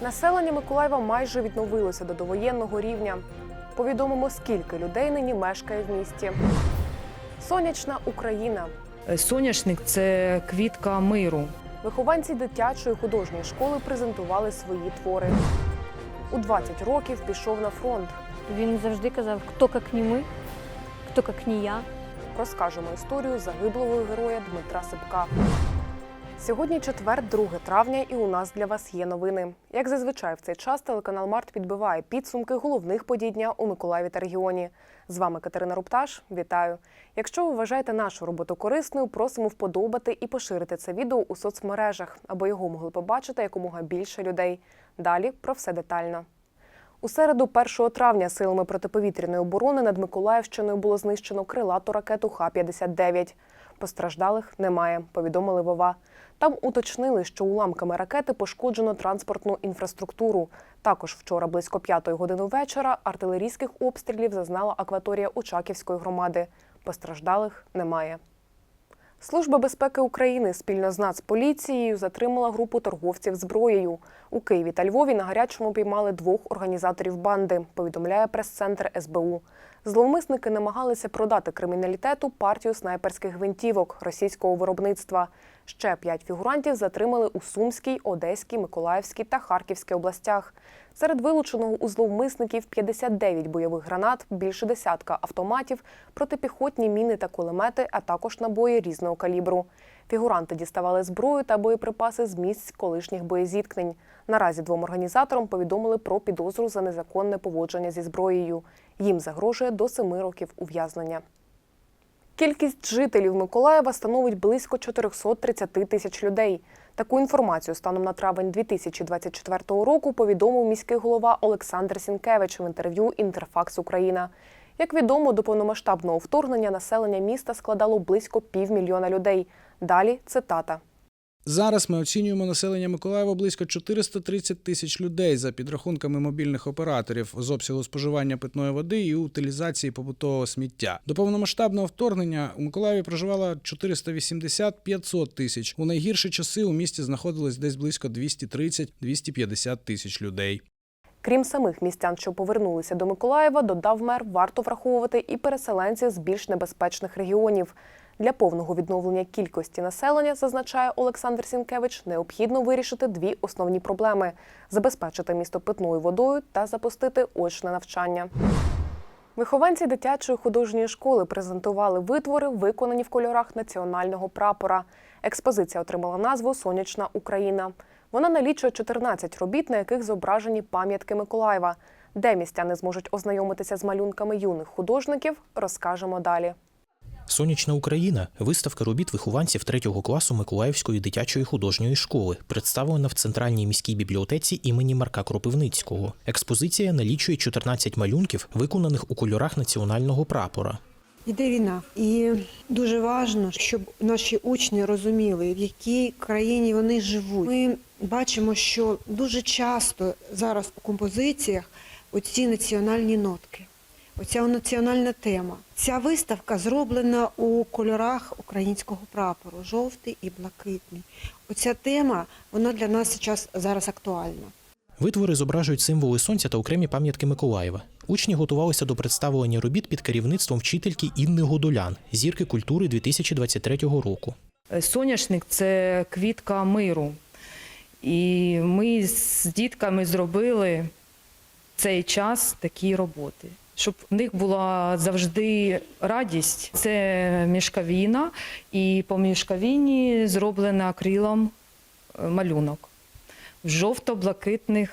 Населення Миколаєва майже відновилося до довоєнного рівня. Повідомимо, скільки людей нині мешкає в місті. Сонячна Україна. Е, Соняшник це квітка миру. Вихованці дитячої художньої школи презентували свої твори. У 20 років пішов на фронт. Він завжди казав, хто як не ми, хто як не я. Розкажемо історію загиблого героя Дмитра Сипка. Сьогодні четвер, 2 травня, і у нас для вас є новини. Як зазвичай в цей час телеканал Март підбиває підсумки головних подій дня у Миколаєві та регіоні. З вами Катерина Рупташ. Вітаю! Якщо ви вважаєте нашу роботу корисною, просимо вподобати і поширити це відео у соцмережах, аби його могли побачити якомога більше людей. Далі про все детально. У середу, 1 травня, силами протиповітряної оборони над Миколаївщиною було знищено крилату ракету Х-59. Постраждалих немає, повідомили Вова. Там уточнили, що уламками ракети пошкоджено транспортну інфраструктуру. Також вчора близько 5 години вечора артилерійських обстрілів зазнала акваторія Очаківської громади. Постраждалих немає. Служба безпеки України спільно з Нацполіцією затримала групу торговців зброєю. У Києві та Львові на гарячому піймали двох організаторів банди, повідомляє прес-центр СБУ. Зловмисники намагалися продати криміналітету партію снайперських гвинтівок російського виробництва. Ще п'ять фігурантів затримали у Сумській, Одеській, Миколаївській та Харківській областях. Серед вилученого у зловмисників 59 бойових гранат, більше десятка автоматів, протипіхотні міни та кулемети, а також набої різного калібру. Фігуранти діставали зброю та боєприпаси з місць колишніх боєзіткнень. Наразі двом організаторам повідомили про підозру за незаконне поводження зі зброєю. Їм загрожує до семи років ув'язнення. Кількість жителів Миколаєва становить близько 430 тисяч людей. Таку інформацію станом на травень 2024 року повідомив міський голова Олександр Сінкевич в інтерв'ю Інтерфакс Україна. Як відомо, до повномасштабного вторгнення населення міста складало близько півмільйона людей. Далі цитата. Зараз ми оцінюємо населення Миколаєва близько 430 тисяч людей за підрахунками мобільних операторів з обсягу споживання питної води і утилізації побутового сміття. До повномасштабного вторгнення у Миколаєві проживало 480-500 тисяч. У найгірші часи у місті знаходилось десь близько 230-250 тисяч людей. Крім самих містян, що повернулися до Миколаєва, додав мер, варто враховувати і переселенців з більш небезпечних регіонів. Для повного відновлення кількості населення, зазначає Олександр Сінкевич, необхідно вирішити дві основні проблеми: забезпечити місто питною водою та запустити очне навчання. Вихованці дитячої художньої школи презентували витвори, виконані в кольорах національного прапора. Експозиція отримала назву Сонячна Україна. Вона налічує 14 робіт, на яких зображені пам'ятки Миколаєва. Де містяни зможуть ознайомитися з малюнками юних художників, розкажемо далі. Сонячна Україна виставка робіт вихованців 3 класу Миколаївської дитячої художньої школи, представлена в центральній міській бібліотеці імені Марка Кропивницького. Експозиція налічує 14 малюнків, виконаних у кольорах національного прапора. Іде війна, і дуже важливо, щоб наші учні розуміли, в якій країні вони живуть. Ми бачимо, що дуже часто зараз у композиціях оці національні нотки, оця національна тема. Ця виставка зроблена у кольорах українського прапору жовтий і блакитний. Оця тема вона для нас зараз, актуальна. Витвори зображують символи сонця та окремі пам'ятки Миколаєва. Учні готувалися до представлення робіт під керівництвом вчительки Інни Годолян, зірки культури 2023 року. Е, Соняшник це квітка миру. І ми з дітками зробили цей час такі роботи. Щоб в них була завжди радість. Це мішкавіна, і по мішкавіні зроблена акрилом е, малюнок в жовто-блакитних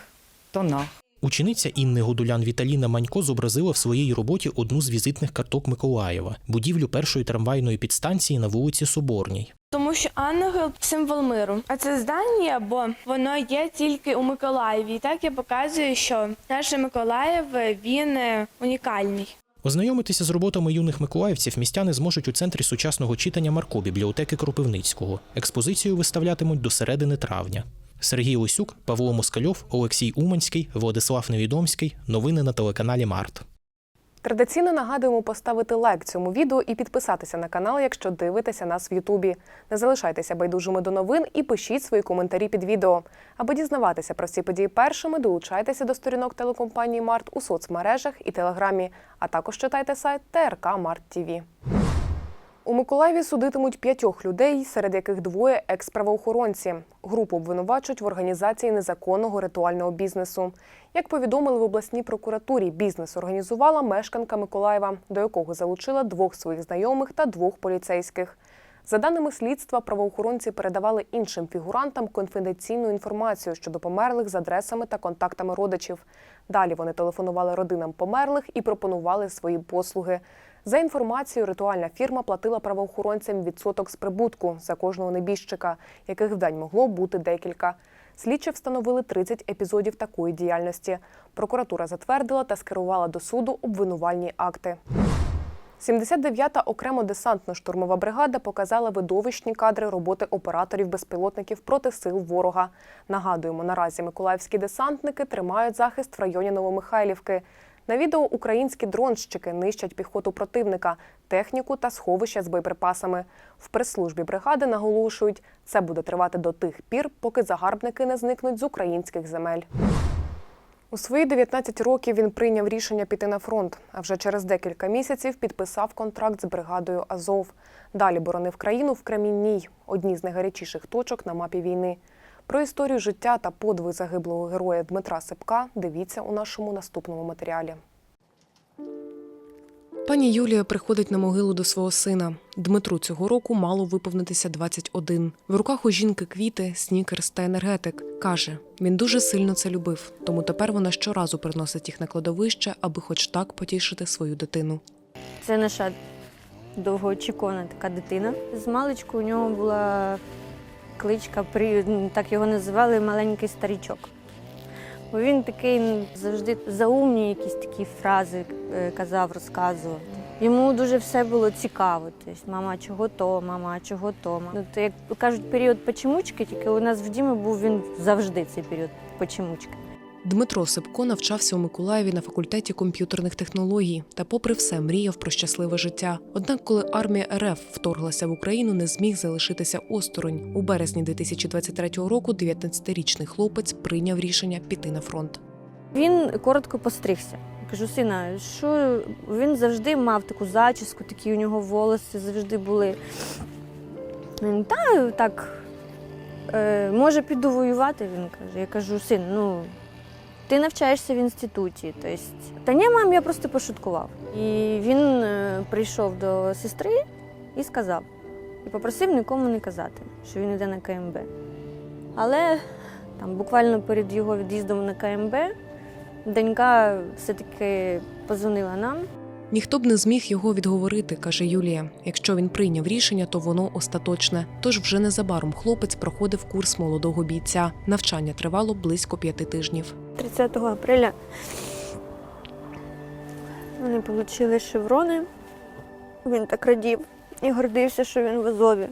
тонах. Учениця Інни Годулян Віталіна Манько зобразила в своїй роботі одну з візитних карток Миколаєва будівлю першої трамвайної підстанції на вулиці Соборній. Тому що ангел символ миру. А це здання, бо воно є тільки у Миколаєві. І так я показую, що наш Миколаїв він е, унікальний. Ознайомитися з роботами юних миколаївців містяни зможуть у центрі сучасного читання Марко бібліотеки Кропивницького. Експозицію виставлятимуть до середини травня. Сергій Лисюк, Павло Москальов, Олексій Уманський, Владислав Невідомський. Новини на телеканалі Март. Традиційно нагадуємо поставити лайк цьому відео і підписатися на канал, якщо дивитеся нас в Ютубі. Не залишайтеся байдужими до новин і пишіть свої коментарі під відео. Аби дізнаватися про ці події першими, долучайтеся до сторінок телекомпанії Март у соцмережах і телеграмі, а також читайте сайт ТРК Март ТІВІ. У Миколаєві судитимуть п'ятьох людей, серед яких двоє екс-правоохоронці. Групу обвинувачують в організації незаконного ритуального бізнесу. Як повідомили в обласній прокуратурі, бізнес організувала мешканка Миколаєва, до якого залучила двох своїх знайомих та двох поліцейських. За даними слідства, правоохоронці передавали іншим фігурантам конфіденційну інформацію щодо померлих з адресами та контактами родичів. Далі вони телефонували родинам померлих і пропонували свої послуги. За інформацією, ритуальна фірма платила правоохоронцям відсоток з прибутку за кожного небіжчика, яких в день могло бути декілька. Слідчі встановили 30 епізодів такої діяльності. Прокуратура затвердила та скерувала до суду обвинувальні акти. 79-та окремо десантно-штурмова бригада показала видовищні кадри роботи операторів безпілотників проти сил ворога. Нагадуємо, наразі миколаївські десантники тримають захист в районі Новомихайлівки. На відео українські дронщики нищать піхоту противника, техніку та сховища з боєприпасами. В прес-службі бригади наголошують, це буде тривати до тих пір, поки загарбники не зникнуть з українських земель. У свої 19 років він прийняв рішення піти на фронт, а вже через декілька місяців підписав контракт з бригадою Азов. Далі боронив країну в Кремінній, одній з найгарячіших точок на мапі війни. Про історію життя та подвиг загиблого героя Дмитра Сипка дивіться у нашому наступному матеріалі. Пані Юлія приходить на могилу до свого сина. Дмитру цього року мало виповнитися 21. В руках у жінки квіти, снікерс та енергетик. Каже, він дуже сильно це любив, тому тепер вона щоразу приносить їх на кладовище, аби хоч так потішити свою дитину. Це наша довгоочікувана така дитина. З маличку у нього була кличка, так його називали маленький старічок. Бо він такий завжди заумні якісь такі фрази е, казав, розказував. Йому дуже все було цікаво. Тобто, мама, чого то, мама, чого то. Ну, то, як кажуть, період почемучки, тільки у нас в Дімі був він завжди цей період почемучки. Дмитро Сипко навчався у Миколаєві на факультеті комп'ютерних технологій та, попри все, мріяв про щасливе життя. Однак, коли армія РФ вторглася в Україну, не зміг залишитися осторонь. У березні 2023 року 19-річний хлопець прийняв рішення піти на фронт. Він коротко постригся. Кажу, сина, що він завжди мав таку зачіску, такі у нього волоси завжди були. Та так, е, може, піду воювати, він каже. Я кажу, син, ну ти навчаєшся в інституті. Тобто, та ні, мам, я просто пошуткував. І він е, прийшов до сестри і сказав, і попросив нікому не казати, що він йде на КМБ. Але там буквально перед його від'їздом на КМБ донька все-таки позвонила нам. Ніхто б не зміг його відговорити, каже Юлія. Якщо він прийняв рішення, то воно остаточне. Тож вже незабаром хлопець проходив курс молодого бійця. Навчання тривало близько п'яти тижнів. 30 апреля вони отримали шеврони. Він так радів і гордився, що він в Азові,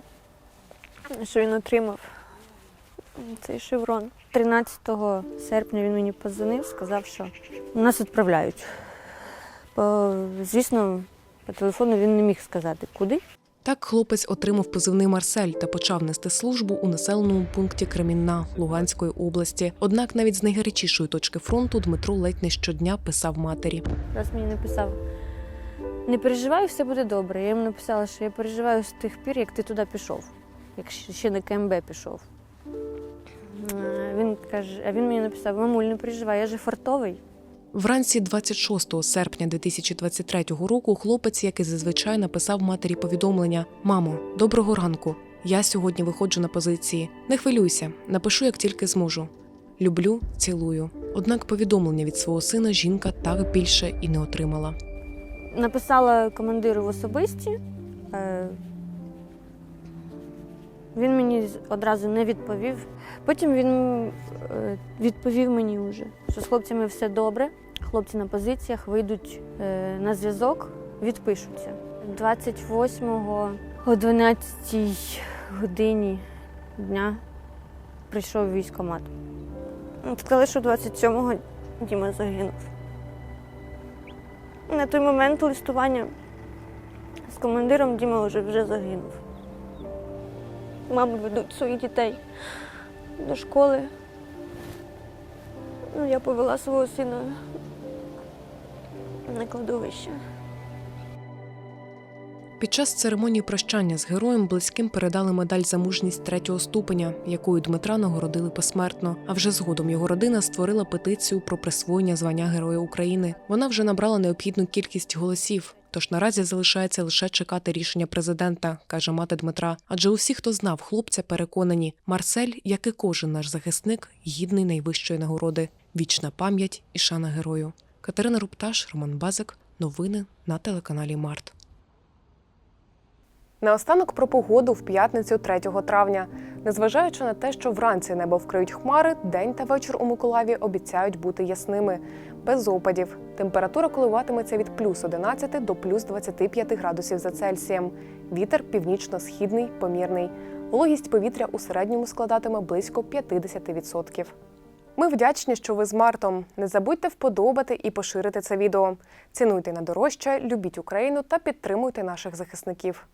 що він отримав цей шеврон. 13 серпня він мені позвонив, сказав, що нас відправляють. По, звісно, по телефону він не міг сказати, куди. Так хлопець отримав позивний Марсель та почав нести службу у населеному пункті Кремінна Луганської області. Однак навіть з найгарячішої точки фронту Дмитро ледь не щодня писав матері. Раз мені написав: не переживай, все буде добре. Я йому написала, що я переживаю з тих пір, як ти туди пішов, як ще на КМБ пішов. Він каже, а він мені написав: мамуль, не переживай, я же фартовий. Вранці 26 серпня 2023 року хлопець, як і зазвичай, написав матері повідомлення: Мамо, доброго ранку. Я сьогодні виходжу на позиції. Не хвилюйся, напишу, як тільки зможу. Люблю, цілую. Однак повідомлення від свого сина жінка так більше і не отримала. Написала командиру в особисті. Е, Він мені одразу не відповів. Потім він е, відповів ммені вже, що з хлопцями все добре. Хлопці на позиціях вийдуть е, на зв'язок, відпишуться. 28-го о 12 годині дня прийшов військкомат. Сказали, що 27-го Діма загинув. На той момент листування з командиром Діма вже, вже загинув. Мами ведуть своїх дітей до школи. Ну, я повела свого сина на кладовище. Під час церемонії прощання з героєм близьким передали медаль за мужність третього ступеня, якою Дмитра нагородили посмертно. А вже згодом його родина створила петицію про присвоєння звання Героя України. Вона вже набрала необхідну кількість голосів. Тож наразі залишається лише чекати рішення президента, каже мати Дмитра. Адже усі, хто знав хлопця, переконані, Марсель, як і кожен наш захисник, гідний найвищої нагороди. Вічна пам'ять і шана герою. Катерина Рупташ, Роман Базик. Новини на телеканалі Март. Наостанок про погоду в п'ятницю 3 травня. Незважаючи на те, що вранці небо вкриють хмари, день та вечір у Миколаєві обіцяють бути ясними, без опадів. Температура коливатиметься від плюс 11 до плюс 25 градусів за Цельсієм. Вітер північно-східний, помірний. Вологість повітря у середньому складатиме близько 50%. Ми вдячні, що ви з Мартом. Не забудьте вподобати і поширити це відео. Цінуйте на дорожче, любіть Україну та підтримуйте наших захисників.